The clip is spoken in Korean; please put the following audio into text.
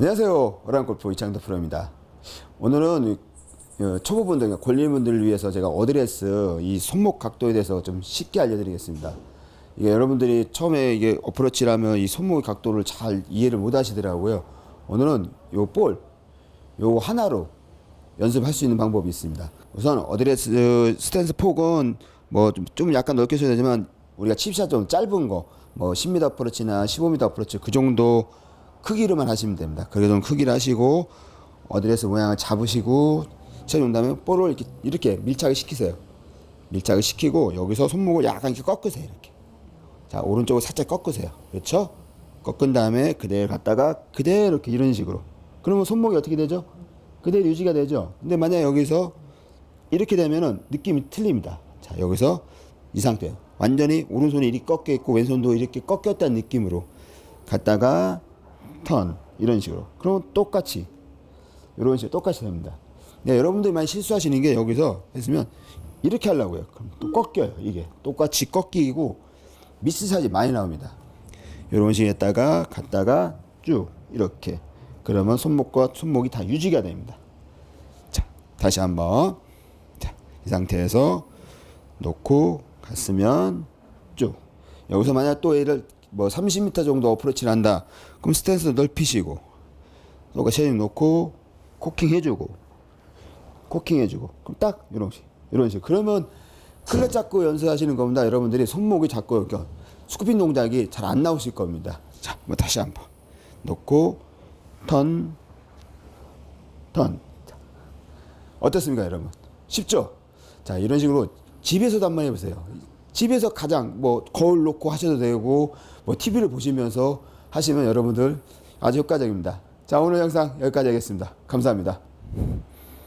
안녕하세요. 어랑골프 이창도 프로입니다. 오늘은 어, 초보분들, 권리분들을 위해서 제가 어드레스 이 손목 각도에 대해서 좀 쉽게 알려드리겠습니다. 이게 여러분들이 처음에 이게 어프로치를 하면 이 손목 각도를 잘 이해를 못 하시더라고요. 오늘은 요 볼, 요 하나로 연습할 수 있는 방법이 있습니다. 우선 어드레스 스탠스 폭은 뭐 좀 약간 넓게 써야 되지만 우리가 칩샷 좀 짧은 거, 뭐 10m 어프로치나 15m 어프로치 그 정도 크기로만 하시면 됩니다. 그 정도 크기를 하시고 어드레스 모양을 잡으시고 채운 다음에 볼을 이렇게, 이렇게 밀착을 시키세요. 밀착을 시키고 여기서 손목을 약간 이렇게 꺾으세요. 이렇게. 자 오른쪽을 살짝 꺾으세요. 그렇죠? 꺾은 다음에 그대로 갔다가 그대로 이렇게 이런 식으로. 그러면 손목이 어떻게 되죠? 그대로 유지가 되죠. 근데 만약 여기서 이렇게 되면은 느낌이 틀립니다. 자 여기서 이 상태 완전히 오른손이 이렇게 꺾여 있고 왼손도 이렇게 꺾였다는 느낌으로 갔다가 턴 이런 식으로. 그러면 똑같이 이런 식으로 똑같이 됩니다. 네, 여러분들이 많이 실수하시는 게 여기서 했으면 이렇게 하려고요. 그럼 또 꺾여요. 이게 똑같이 꺾이고 미스샷이 많이 나옵니다. 이런 식으로 했다가 갔다가 쭉 이렇게 그러면 손목과 손목이 다 유지가 됩니다. 자, 다시 한번 자, 이 상태에서 놓고 갔으면 쭉 여기서 만약 또 얘를 뭐 30m 정도 어프로치를 한다. 그럼 스탠스 넓히시고 또가 쉐딩 놓고 코킹 해주고 코킹 해주고 그럼 딱 이런 식 이런 식 그러면 클럽 잡고 연습하시는 겁니다. 여러분들이 손목이 자꾸 이렇게 스쿠핀 동작이 잘 안 나오실 겁니다. 자, 뭐 다시 한번 놓고 턴 턴. 자, 어떻습니까, 여러분? 쉽죠? 자, 이런 식으로 집에서도 한번 해보세요. 집에서 가장 뭐 거울 놓고 하셔도 되고 뭐 TV를 보시면서 하시면 여러분들 아주 효과적입니다. 자, 오늘 영상 여기까지 하겠습니다. 감사합니다.